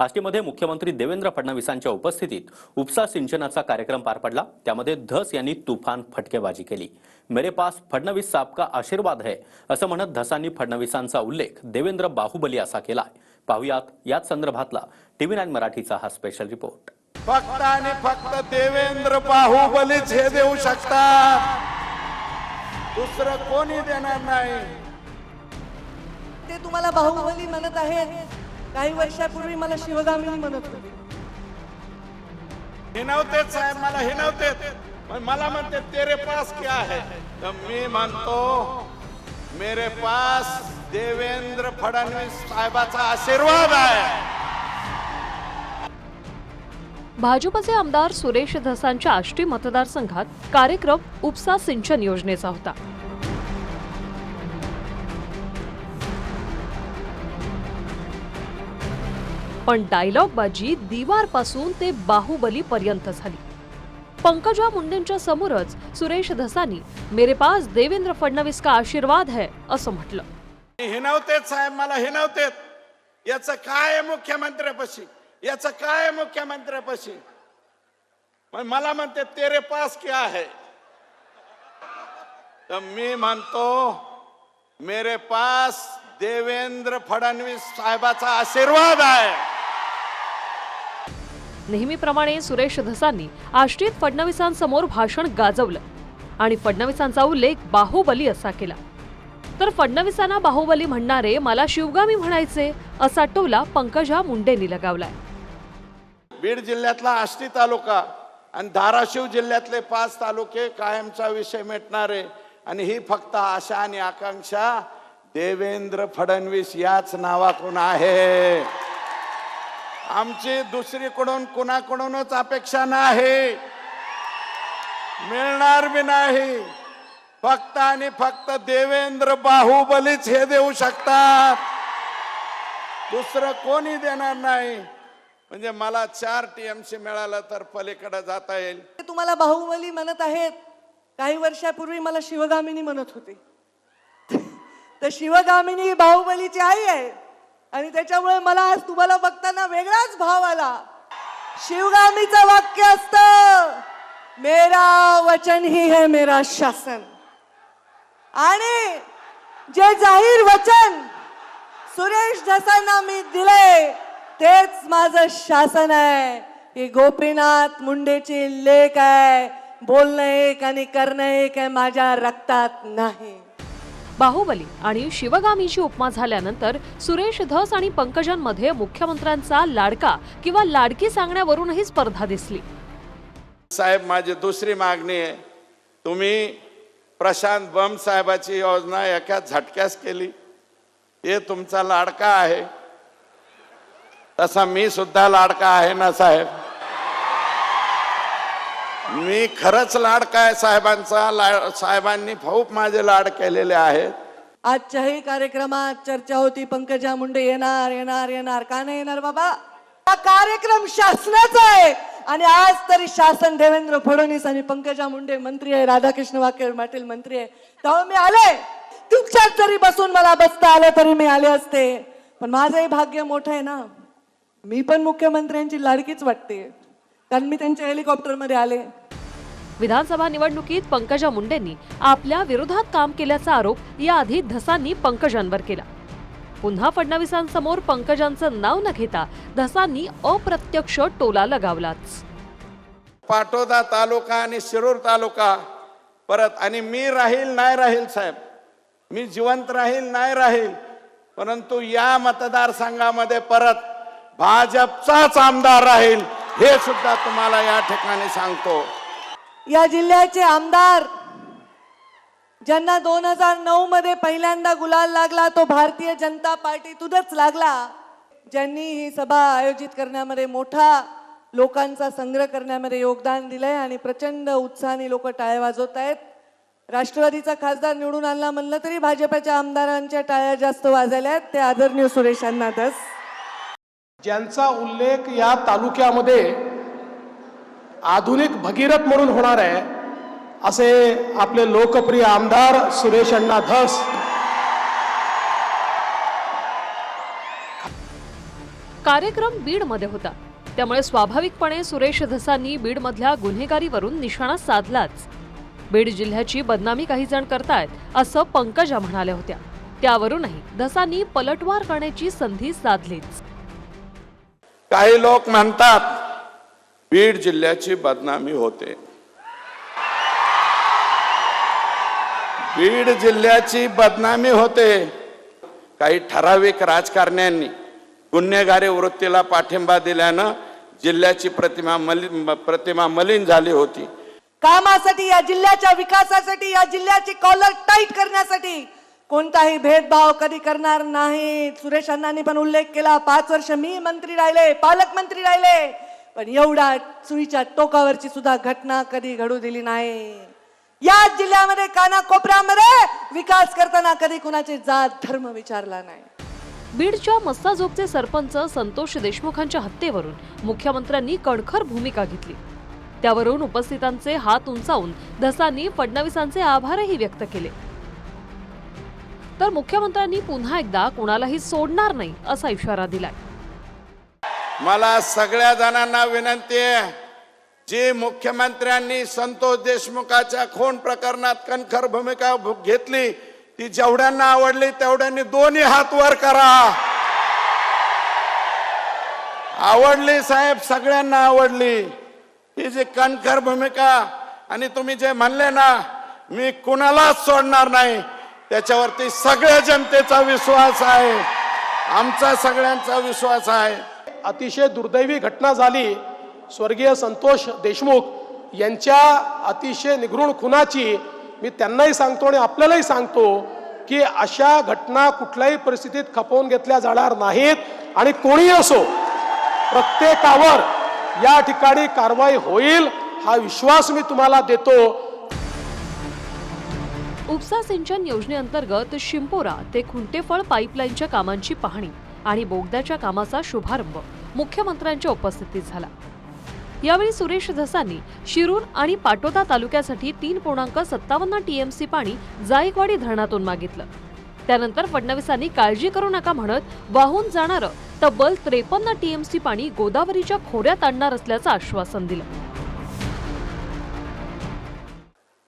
आष्टीमध्ये मुख्यमंत्री देवेंद्र फडणवीसांच्या उपस्थितीत उपसा सिंचनाचा कार्यक्रम पार पडला. त्यामध्ये धस यांनी तुफान फटकेबाजी केली. मेरे पास फडणवीस साहब का आशीर्वाद है असं म्हणत धसांनी फडणवीसांचा उल्लेख देवेंद्र बाहुबली असा केलाय. पाहुयात याच संदर्भातला टीव्ही नाईन मराठीचा हा स्पेशल रिपोर्ट फक्त आणि फक्त देवेंद्र बाहुबलीच हे देऊ शकतात दुसरं कोणी देणार नाही. ते तुम्हाला बाहुबली म्हणत आहेत. काही वर्षापूर्वी मला शिवगामिनी म्हणत होते. हे नव्हतेच साहेब मला हे नव्हते. पण मला म्हणते तेरे पास क्या है? तर मी म्हणतो मेरे पास देवेंद्र फडणवीस साहेबाचा आशीर्वाद आहे. भाजपचे आमदार सुरेश धसांच्या आष्टी मतदारसंघात कार्यक्रम उपसा सिंचन योजनेचा होता. पण डायलॉगबाजी दिवारपासून ते बाहुबली पर्यंत झाली. पंकजा मुंडेंच्या समोरच सुरेश धसानी मेरे पास देवेंद्र फडणवीस का आशीर्वाद है? असं म्हटलं. हे नव्हतेच साहेब मला हे नव्हतेच. याच काय मुख्यमंत्र्यापाशी? याच काय मुख्यमंत्र्यापाशी? पण मला म्हणते तेरे पास क्या है? तर मी म्हणतो मेरे पास देवेंद्र फडणवीस साहेबाचा आशीर्वाद आहे. नेहमीप्रमाणे सुरेश धसांनी आष्टीत फडणवीसांसमोर भाषण गाजवलं आणि फडणवीसांचा उल्लेख बाहुबली असा केला. तर फडणवीसांना बाहुबली म्हणणारे मला शिवगामी म्हणायचे असा टोला पंकजा मुंडेंनी लगावलाय. बीड जिल्ह्यातला आष्टी तालुका आणि धाराशिव जिल्ह्यातले पाच तालुके कायमचा विषय मिटणारे आणि ही फक्त आशा आणि आकांक्षा देवेंद्र फडणवीस याच नावातून आहे. आमची दुसरीकडून कुणाकडूनच अपेक्षा नाही. मिळणार बी नाही. फक्त आणि फक्त देवेंद्र बाहुबलीच हे देऊ शकतात. दुसरं कोणी देणार नाही. म्हणजे मला चार टीएमसी मिळालं तर पलीकडे जाता येईल. ते तुम्हाला बाहुबली म्हणत आहेत. काही वर्षापूर्वी मला शिवगामिनी म्हणत होते. तर शिवगामिनी बाहुबलीची आई आहे. आणि त्याच्यामुळे मला आज तुम्हाला बघताना वेगळाच भाव आला. शिवगामीचं वाक्य असत मेरा वचन ही है मेरा शासन. आणि जे जाहीर वचन सुरेश धसांना मी दिले तेच माझं शासन आहे. ही गोपीनाथ मुंडेची लेख आहे. बोलणं एक आणि करणं एक आहे माझ्या रक्तात नाही. बाहुबली आणि शिवगामीची उपमा झाल्यानंतर सुरेश धस आणि पंकजांमध्ये मुख्यमंत्र्यांचा लाडका किंवा लाडकी सांगण्यावरूनही स्पर्धा दिसली. साहेब माझी दुसरी मागणी आहे. तुम्ही प्रशांत बम साहेबाची योजना एका झटक्यास केली. हे तुमचा लाडका आहे. तसा मी सुद्धा लाडका आहे ना साहेब? मी खरंच लाडका आहे साहेबांचा? लाड साहेबांनी खूप माझे लाड केलेले आहेत. आजच्याही कार्यक्रमात चर्चा होती पंकजा मुंडे येणार येणार येणार. का नाही येणार बाबा? हा कार्यक्रम शासनाचा आहे. आणि आज तरी शासन देवेंद्र फडणवीस आणि पंकजा मुंडे मंत्री आहे राधाकृष्ण वाकेर पाटील मंत्री आहे. तेव्हा मी आले. तुमच्यात जरी बसून मला बसता आलं तरी मी आले असते. पण माझंही भाग्य मोठं आहे ना. मी पण मुख्यमंत्र्यांची लाडकीच वाटते. कारण मी त्यांच्या हेलिकॉप्टरमध्ये आले. विधानसभा निवडणुकीत पंकजा मुंडेंनी आपल्या विरोधात काम केल्याचा आरोप याआधी धसांनी पंकजांवर केला. पुन्हा फडणवीसांसमोर पंकजांचं नाव न घेता धसांनी अप्रत्यक्ष टोला लगावलाच. पाटोदा तालुका आणि शिरूर तालुका परत आणि मी राहील नाही राहील साहेब. मी जिवंत राहील नाही राहील. परंतु या मतदारसंघामध्ये परत भाजपचाच आमदार राहील. हे सुद्धा तुम्हाला या ठिकाणी सांगतो. या जिल्ह्याचे आमदार ज्यांना दोन हजार नऊ मध्ये पहिल्यांदा गुलाल लागला तो भारतीय जनता पार्टीतूनच लागला. ज्यांनी ही सभा आयोजित करण्यामध्ये मोठा लोकांचा संग्रह करण्यामध्ये योगदान दिलंय आणि प्रचंड उत्साहाने लोक टाळ्या वाजवत आहेत. राष्ट्रवादीचा खासदार निवडून आणला म्हणलं तरी भाजपाच्या आमदारांच्या टाळ्या जास्त वाजल्या आहेत. ते आदरणीय सुरेशांना दस ज्यांचा उल्लेख या तालुक्यामध्ये आधुनिक भगीरथ म्हणून होणार आहे असे आपले लोकप्रिय आमदार सुरेश अण्णा धस. कार्यक्रम बीडमध्ये होता. त्यामुळे स्वाभाविकपणे सुरेश धसांनी बीडमधल्या गुन्हेगारीवरून निशाणा साधलाच. बीड जिल्ह्याची बदनामी काही जण करतायत असं पंकजा म्हणाल्या होत्या. त्यावरूनही धसांनी पलटवार करण्याची संधी साधलीच. काही लोक म्हणतात बीड जिल्ह्याची बदनामी होते. बीड जिल्ह्याची बदनामी होते. काही ठराविक राजकारण्यांनी गुन्हेगारी वृत्तीला पाठिंबा दिल्यानं जिल्ह्याची प्रतिमा मलिन प्रतिमा मलिन झाली होती. कामासाठी या जिल्ह्याच्या विकासासाठी या जिल्ह्याची कॉलर टाईट करण्यासाठी कोणताही भेदभाव कधी करणार नाही. सुरेश अण्णांनी पण उल्लेख केला पाच वर्ष मी मंत्री राहिले पालकमंत्री राहिले. पण एवढा सुईच्या टोकावरची सुद्धा घटना कधी घडू दिली नाही. या जिल्ह्यामध्ये काना कोपऱ्यामध्ये विकास करताना कधी कुणाचे जात धर्म विचारला नाही. बीडच्या मस्ताजोगचे सरपंच संतोष देशमुखांच्या हत्येवरून मुख्यमंत्र्यांनी कणखर भूमिका घेतली. त्यावरून उपस्थितांचे हात उंचावून धसांनी फडणवीसांचे आभारही व्यक्त केले. तर मुख्यमंत्र्यांनी पुन्हा एकदा कुणालाही सोडणार नाही असा इशारा दिलाय. मला सगळ्या जणांना विनंती आहे जी मुख्यमंत्र्यांनी संतोष देशमुखाच्या खून प्रकरणात कणखर भूमिका घेतली ती जेवढ्यांना आवडली तेवढ्यांनी दोन्ही हात वर करा. आवडली साहेब सगळ्यांना आवडली. ही जी कणखर भूमिका आणि तुम्ही जे म्हणले ना मी कुणालाच सोडणार नाही. त्याच्यावरती सगळ्या जनतेचा विश्वास आहे. आमचा सगळ्यांचा विश्वास आहे. अतिशय दुर्दैवी घटना झाली. स्वर्गीय संतोष देशमुख यांच्या अतिशय निगृण खुनाची मी त्यांनाही सांगतो आणि आपल्यालाही सांगतो की अशा घटना कुठल्याही परिस्थितीत खपवून घेतल्या जाणार नाहीत आणि कोणी असो प्रत्येकावर या ठिकाणी कारवाई होईल हा विश्वास मी तुम्हाला देतो. उपसा सिंचन योजनेअंतर्गत शिंपोरा ते खुंटेफळ पाईपलाईनच्या कामांची पाहणी आणि बोगद्याच्या कामाचा शुभारंभ मुख्यमंत्र्यांच्या उपस्थितीत झाला. यावेळी सुरेश धसांनी शिरूर आणि पाटोदा तालुक्यासाठी तीन पूर्णांक सत्तावन्न टीएमसी पाणी जायकवाडी धरणातून मागितलं. त्यानंतर फडणवीसांनी काळजी करू नका म्हणत वाहून जाणारं तब्बल त्रेपन्न टीएमसी पाणी गोदावरीच्या खोऱ्यात आणणार असल्याचं आश्वासन दिलं.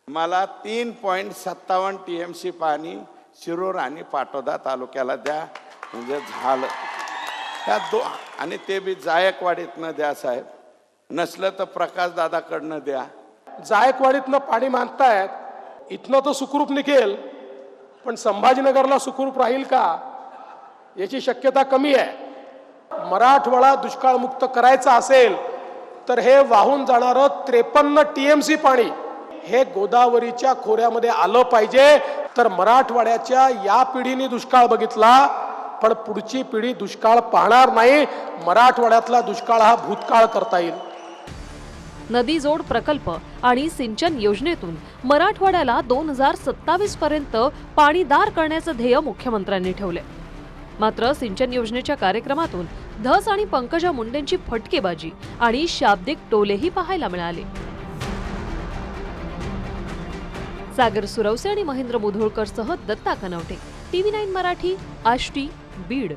मला तीन पॉईंट सत्तावन्न टी एम सी पाणी शिरूर आणि पाटोदा तालुक्याला द्या. म्हणजे झालं. त्या दो आणि ते बी जायकवाडीतनं द्या साहेब. नसलं तर प्रकाश दादाकडनं द्या. जायकवाडीतनं पाणी मागतायत. इथनं तर सुखरूप निघेल. पण संभाजीनगरला सुखरूप राहील का? याची शक्यता कमी आहे. मराठवाडा दुष्काळमुक्त करायचा असेल तर हे वाहून जाणारं त्रेपन्न टी एम सी पाणी हे गोदावरीच्या खोऱ्यामध्ये आलं पाहिजे. तर मराठवाड्याच्या या पिढीने दुष्काळ बघितला पण पुढची पिढी दुष्काळ पाहणार नाही. मराठवाड्यातला दुष्काळ हा भूतकाळ करता येईल. नदी जोड प्रकल्प आणि सिंचन योजनेतून मराठवाड्याला दोन हजार सत्तावीस पर्यंत पाणीदार करण्याचं ध्येय मुख्यमंत्र्यांनी ठेवले मात्र सिंचन योजनेच्या कार्यक्रमातून धस आणि पंकजा मुंडेंची फटकेबाजी आणि शाब्दिक टोलेही पाहायला मिळाले. सागर सुरवसे आणि महेंद्र मुधोळकरसह Datta कनवटे. TV nine Marathi Ashti Beed.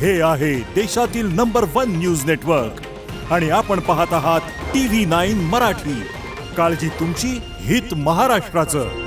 हे आहे देशातील नंबर वन न्यूज नेटवर्क. आणि आपण पाहत आहात टी व्ही नाईन मराठी. काळजी तुमची हित महाराष्ट्राचं.